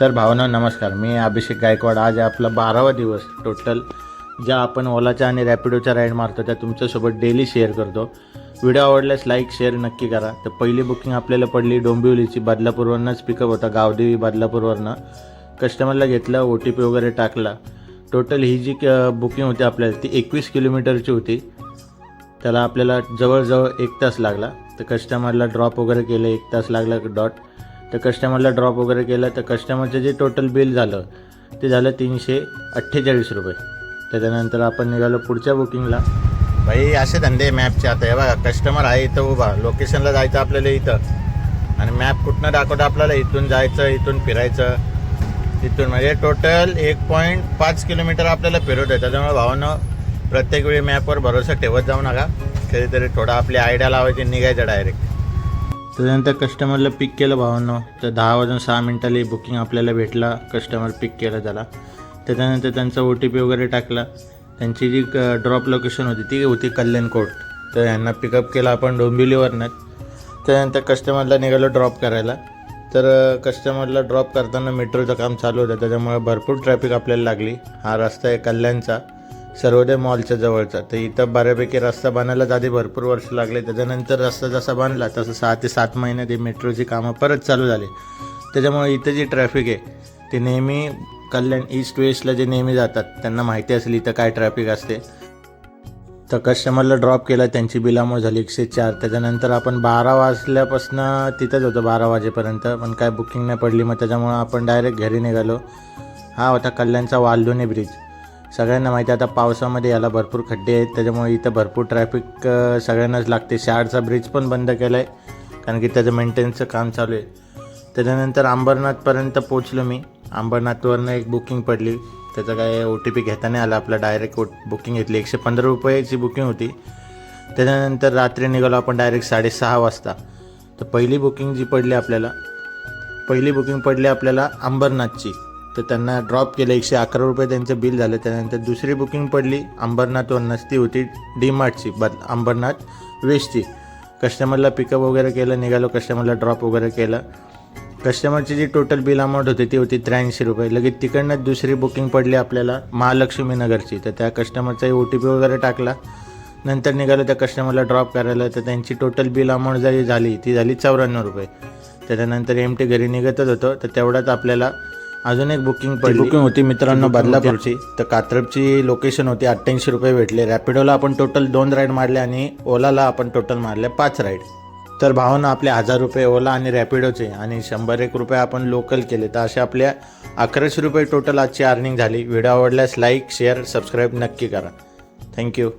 तर भावना नमस्कार. मी अभिषेक गायकवाड. आज आपला बारावा दिवस टोटल ज्या आपण ओलाच्या आणि रॅपिडोच्या राईड मारतो त्या तुमच्यासोबत डेली शेअर करतो. व्हिडिओ आवडल्यास लाईक शेअर नक्की करा. तर पहिली बुकिंग आपल्याला पडली डोंबिवलीची. बदलापूरवरनंच पिकअप होता. गावदेवी बदलापूरवरनं. कस्टमरला घेतलं ओ टी पी वगैरे टाकला. टोटल ही जी बुकिंग होती आपल्याला ती एकवीस किलोमीटरची होती. त्याला आपल्याला जवळजवळ एक तास लागला. तर कस्टमरला ड्रॉप वगैरे केलं एक तास लागला डॉट तर कस्टमरला ड्रॉप वगैरे केलं तर कस्टमरचं जे टोटल बिल झालं ते झालं तीनशे अठ्ठेचाळीस रुपये. त्याच्यानंतर आपण निघालो पुढच्या बुकिंगला भाई असे धंदे मॅपचे आता हे बघा कस्टमर आहे इथं उभा. लोकेशनला जायचं आपल्याला इथं. आणि मॅप कुठनं दाखवतं आपल्याला? इथून जायचं इथून फिरायचं. तिथून म्हणजे टोटल एक पॉईंट पाच किलोमीटर आपल्याला फिरवत. आहे त्याच्यामुळे भावानं प्रत्येक वेळी मॅपवर भरोसा ठेवत जाऊ नका. कधीतरी थोडा आपली आयडिया लावायची निघायचं डायरेक्ट त्याच्यानंतर कस्टमरला पिक केलं भावांनो. तर दहा वाजून सहा मिनटाला बुकिंग आपल्याला भेटला. कस्टमर पिक केलं त्याला. त्याच्यानंतर त्यांचा ओ टी पी वगैरे टाकला. त्यांची जी ड्रॉप लोकेशन होती ती होती कल्याण कोर्ट तर यांना पिकअप केलं आपण डोंबिवलीवरनं. त्यानंतर कस्टमरला निघालो ड्रॉप करायला. तर कस्टमरला ड्रॉप करताना मेट्रोचं काम चालू होतं. त्याच्यामुळे भरपूर ट्रॅफिक आपल्याला लागली. हा रस्ता आहे कल्याणचा. सर्वोदय मॉलच्या जवळचा. तर इथं बऱ्यापैकी रस्ता बनायलाच आधी भरपूर वर्ष लागले. त्याच्यानंतर रस्ता जसा बांधला तसं सहा ते सात महिन्यात ही मेट्रोची कामं परत चालू झाली. त्याच्यामुळे इथं जी ट्रॅफिक आहे ते नेहमी कल्याण ईस्ट वेस्टला जे नेहमी जातात त्यांना माहिती असेल इथं काय ट्रॅफिक असते. तर कस्टमरला ड्रॉप केला त्यांची बिलामुळे झाली एकशे चार. त्याच्यानंतर आपण बारा वाजल्यापासून तिथंच होतो बारा वाजेपर्यंत. पण काय बुकिंग नाही पडली. मग त्याच्यामुळं आपण डायरेक्ट घरी निघालो. हा होता कल्याणचा वालदोनी ब्रिज सगळ्यांना माहिती आहे आता पावसामध्ये याला भरपूर खड्डे आहेत त्याच्यामुळे इथं भरपूर ट्रॅफिक सगळ्यांनाच लागते. शाळचा ब्रिज पण बंद केला आहे कारण की त्याचं मेंटेनन्सचं काम चालू आहे. त्याच्यानंतर अंबरनाथपर्यंत पोचलो मी. अंबरनाथवरनं एक बुकिंग पडली. त्याचं काय ओ टी पी घेता नाही आला आपला डायरेक्ट बुकिंग घेतली. एकशे पंधरा रुपयाची बुकिंग होती. त्याच्यानंतर रात्री निघालो आपण डायरेक्ट साडेसहा वाजता. तर पहिली बुकिंग जी पडली आपल्याला पहिली बुकिंग पडली आपल्याला अंबरनाथची. तर त्यांना ड्रॉप केलं. एकशे अकरा रुपये त्यांचं बिल झालं. त्यानंतर दुसरी बुकिंग पडली. अंबरनाथवरनंच ती होती. डी मार्टची बद अंबरनाथ वेस्टची. कस्टमरला पिकअप वगैरे केलं. निघालो. कस्टमरला ड्रॉप वगैरे केलं. कस्टमरची जी टोटल बिल अमाऊंट होती ती होती त्र्याऐंशी रुपये. लगेच तिकडनं दुसरी बुकिंग पडली आपल्याला महालक्ष्मी नगरची तर त्या कस्टमरचाही ओ टी पी वगैरे टाकला. नंतर निघालो त्या कस्टमरला ड्रॉप करायला. तर त्यांची टोटल बिल अमाऊंट जरी झाली ती झाली चौऱ्याण्णव रुपये. त्याच्यानंतर एम टी घरी निघतच होतो. तर तेवढाच आपल्याला अजून एक बुकिंग पडली. बुकिंग होती मित्रांनो बदलापूरची. तर कात्रपची लोकेशन होती अठ्ठ्याऐंशी रुपये भेटले. रॅपिडोला आपण टोटल दोन राईड मारले आणि ओलाला आपण टोटल मारले पाच राईड तर भावानं आपले हजार रुपये ओला आणि रॅपिडोचे आणि शंभर एक रुपये आपण लोकल केले. तर असे आपल्या अकराशे रुपये टोटल आजची अर्निंग झाली. व्हिडिओ आवडल्यास लाईक शेअर सबस्क्राईब नक्की करा. थँक्यू